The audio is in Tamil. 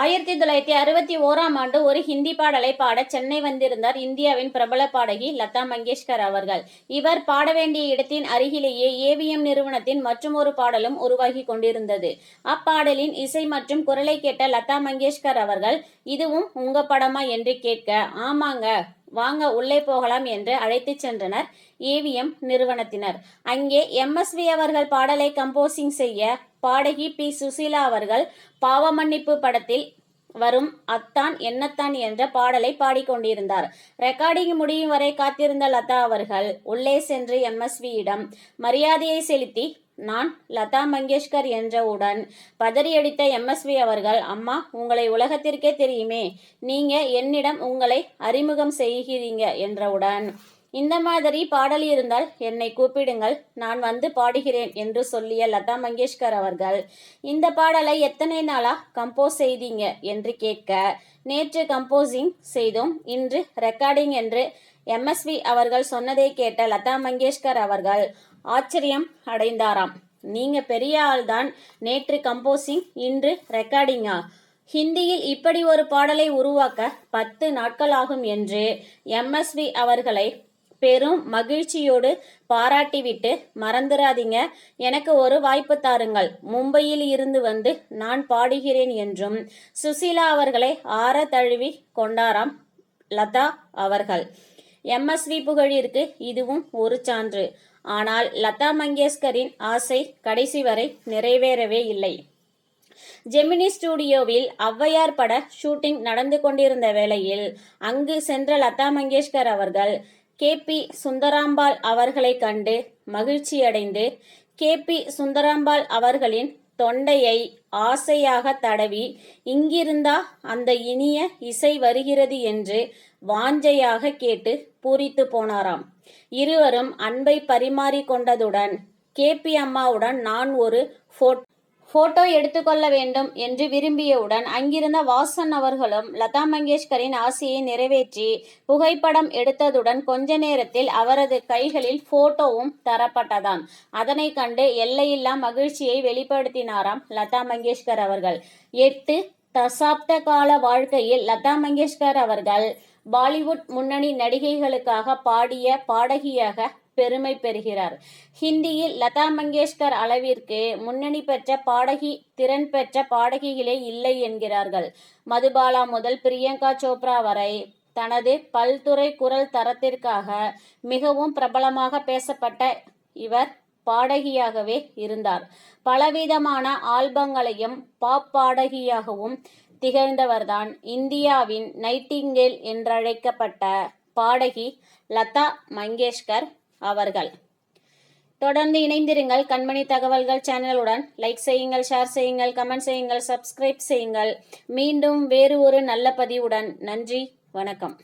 ஆயிரத்தி தொள்ளாயிரத்தி அறுபத்தி ஓராம் ஆண்டு ஒரு ஹிந்தி பாடலை பாட சென்னை வந்திருந்தார் இந்தியாவின் பிரபல பாடகி லதா மங்கேஷ்கர் அவர்கள். இவர் பாட வேண்டிய இடத்தின் அருகிலேயே ஏவிஎம் நிறுவனத்தின் மற்றும் ஒரு பாடலும் உருவாகி கொண்டிருந்தது. அப்பாடலின் இசை மற்றும் குரலை கேட்ட லதா மங்கேஷ்கர் அவர்கள் இதுவும் உங்க படமா? என்று கேட்க ஆமாங்க. வாங்க உள்ளே போகலாம் என்று அழைத்துச் சென்றனர். ஏவிஎம் நிறுவனத்தினர். அங்கே எம்எஸ்வி அவர்கள் பாடலை கம்போசிங் செய்ய பாடகி பி சுசீலா அவர்கள் பாவமன்னிப்பு படத்தில் வரும் அத்தான் என்னத்தான் என்ற பாடலை பாடிக்கொண்டிருந்தார். ரெக்கார்டிங் முடியும் வரை காத்திருந்த லதா அவர்கள் உள்ளே சென்று எம்எஸ்வியிடம் மரியாதையை செலுத்தி நான் லதா மங்கேஷ்கர் என்றவுடன் பதறியடித்த எம்எஸ்வி அவர்கள் அம்மா உங்களை உலகத்திற்கே தெரியுமே நீங்க என்னிடம் உங்களை அறிமுகம் செய்கிறீங்க என்றவுடன் இந்த மாதிரி பாடல் இருந்தால் என்னை கூப்பிடுங்கள். நான் வந்து பாடுகிறேன் என்று சொல்லிய லதா மங்கேஷ்கர் அவர்கள் இந்த பாடலை எத்தனை நாளா கம்போஸ் செய்தீங்க என்று கேட்க நேற்று கம்போசிங் செய்தோம் இன்று ரெக்கார்டிங் என்று எம்எஸ்வி அவர்கள் சொன்னதை கேட்ட லதா மங்கேஷ்கர் அவர்கள் ஆச்சரியம் அடைந்தாராம். நீங்க பெரிய ஆள்தான் நேற்று கம்போசிங் இன்று ரெக்கார்டிங்கா ஹிந்தியில் இப்படி ஒரு பாடலை உருவாக்க பத்து நாட்கள் ஆகும் என்று எம்எஸ்வி அவர்களை பெரும் மகிழ்ச்சியோடு பாராட்டிவிட்டு மறந்துடாதீங்க எனக்கு ஒரு வாய்ப்பு தாருங்கள். மும்பையில் இருந்து வந்து நான் பாடுகிறேன் என்றும் சுசீலா அவர்களை ஆற தழுவி கொண்டாராம் லதா அவர்கள். எம்எஸ்வி புகழிற்கு இதுவும் ஒரு சான்று. ஆனால் லதா மங்கேஷ்கரின் ஆசை கடைசி வரை நிறைவேறவே இல்லை. ஜெமினி ஸ்டுடியோவில் ஔவையார் பட ஷூட்டிங் நடந்து கொண்டிருந்த வேளையில் அங்கு சென்ற லதா மங்கேஷ்கர் அவர்கள் கே. பி. சுந்தராம்பாள் அவர்களை கண்டு மகிழ்ச்சியடைந்து கே. பி. சுந்தராம்பாள் அவர்களின் தொண்டையை ஆசையாக தடவி இங்கிருந்தா அந்த இனிய இசை வருகிறது என்று வாஞ்சையாக கேட்டு பூரித்து போனாராம். இருவரும் அன்பை பரிமாறிக்கொண்டதுடன் கே. பி. அம்மாவுடன் நான் ஒரு ஃபோட் போட்டோ எடுத்துக்கொள்ள வேண்டும் என்று விரும்பியவுடன் அங்கிருந்த வாசன் அவர்களும் லதா மங்கேஷ்கரின் ஆசையை நிறைவேற்றி புகைப்படம் எடுத்ததுடன் கொஞ்ச நேரத்தில் அவரது கைகளில் போட்டோவும் தரப்பட்டதாம். அதனை கண்டு எல்லையில்லா மகிழ்ச்சியை வெளிப்படுத்தினாராம் லதா மங்கேஷ்கர் அவர்கள். எட்டு தசாப்த கால வாழ்க்கையில் லதா மங்கேஷ்கர் அவர்கள் பாலிவுட் முன்னணி நடிகைகளுக்காக பாடிய பாடகியாக பெருமை பெறுகிறார். ஹிந்தியில் லதா மங்கேஷ்கர் அளவிற்கு முன்னணி பெற்ற பாடகி திறன் பெற்ற பாடகிகளே இல்லை என்கிறார்கள். மதுபாலா முதல் பிரியங்கா சோப்ரா வரை தனது பல்துறை குரல் தரத்திற்காக மிகவும் பிரபலமாக பேசப்பட்ட இவர் பாடகியாகவே இருந்தார். பலவிதமான ஆல்பங்களையும் பாப் பாடகியாகவும் திகழ்ந்தவர்தான் இந்தியாவின் நைட்டிங்கேல் என்றழைக்கப்பட்ட பாடகி லதா மங்கேஷ்கர். அவர்கள். தொடர்ந்து இணைந்திருங்கள். கண்மணி தகவல்கள் சேனலுடன் லைக் செய்யுங்கள் ஷேர் செய்யுங்கள் கமெண்ட் செய்யுங்கள் சப்ஸ்கிரைப் செய்யுங்கள். மீண்டும் வேறு ஒரு நல்ல பதிவுடன். நன்றி வணக்கம்.